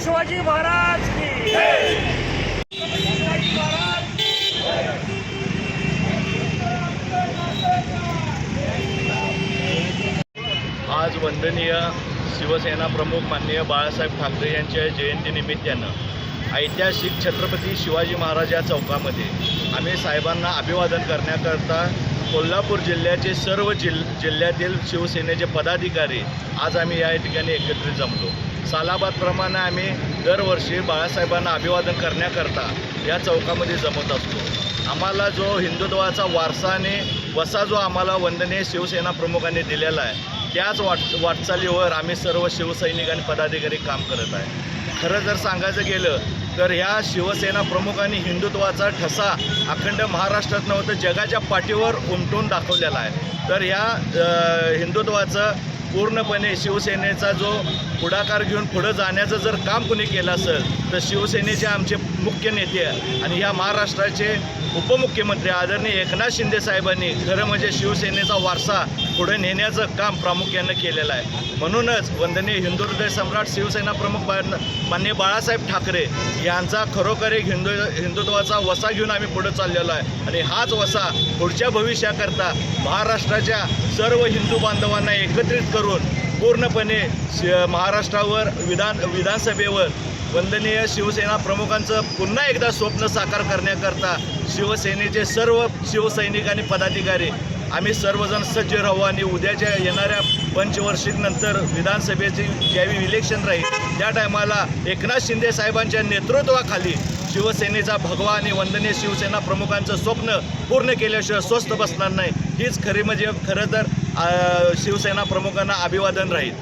शिवाजी महाराज की शिवाजी महाराज आज वंदनीय शिवसेना प्रमुख माननीय बाळासाहेब ठाकरे यांच्या जयंतीनिमित्तानं ऐतिहासिक छत्रपती शिवाजी महाराज या चौकामध्ये आम्ही साहेबांना अभिवादन करण्याकरता कोल्हापूर जिल्ह्याचे सर्व जिल जिल्ह्यातील शिवसेनेचे पदाधिकारी आज आम्ही या ठिकाणी एकत्रित जमलो. सालाबादप्रमाणे आम्ही दरवर्षी बाळासाहेबांना अभिवादन करण्याकरता या चौकामध्ये जमत असतो. आम्हाला जो हिंदुत्वाचा वारसा आणि वसा जो आम्हाला वंदनीय शिवसेना प्रमुखांनी दिलेला आहे त्याच वाट वाटचालीवर आम्ही सर्व शिवसैनिक आणि पदाधिकारी काम करत आहे. खरं जर सांगायचं गेलं तर ह्या शिवसेना प्रमुखांनी हिंदुत्वाचा ठसा अखंड महाराष्ट्रात नव्हतं जगाच्या पाठीवर उमटून दाखवलेला आहे. तर ह्या हिंदुत्वाचं पूर्णपणे शिवसेनेचा जो पुढाकार घेऊन पुढं जाण्याचं जर काम कुणी केलं असेल तर शिवसेनेचे आमचे मुख्य नेते आणि ह्या महाराष्ट्राचे उपमुख्यमंत्री आदरणीय एकनाथ शिंदे साहेबांनी खरं म्हणजे शिवसेनेचा वारसा पुढे नेण्याचं काम प्रामुख्यानं केलेलं आहे. म्हणूनच वंदनीय हिंदू हृदय सम्राट शिवसेना प्रमुख बा माननीय बाळासाहेब ठाकरे यांचा खरोखर एक हिंदू हिंदुत्वाचा वसा घेऊन आम्ही पुढे चाललेलो आहे. आणि हाच वसा पुढच्या भविष्याकरता महाराष्ट्राच्या सर्व हिंदू बांधवांना एकत्रित करून पूर्णपणे शि- महाराष्ट्रावर विधान विधानसभेवर वंदनीय शिवसेना प्रमुखांचं पुन्हा एकदा स्वप्न साकार करण्याकरता शिवसेनेचे सर्व शिवसैनिक आणि पदाधिकारी आम्ही सर्वजण सज्ज राहू आणि उद्याच्या येणाऱ्या पंचवर्षीनंतर विधानसभेची ज्यावेळी इलेक्शन राहील त्या टायमाला एकनाथ शिंदे साहेबांच्या नेतृत्वाखाली शिवसेनेचा भगवा आणि वंदनीय शिवसेना प्रमुखांचं स्वप्न पूर्ण केल्याशिवाय स्वस्त बसणार नाही. हीच खरी म्हणजे खरं तर शिवसेना प्रमुखांना अभिवादन राहील.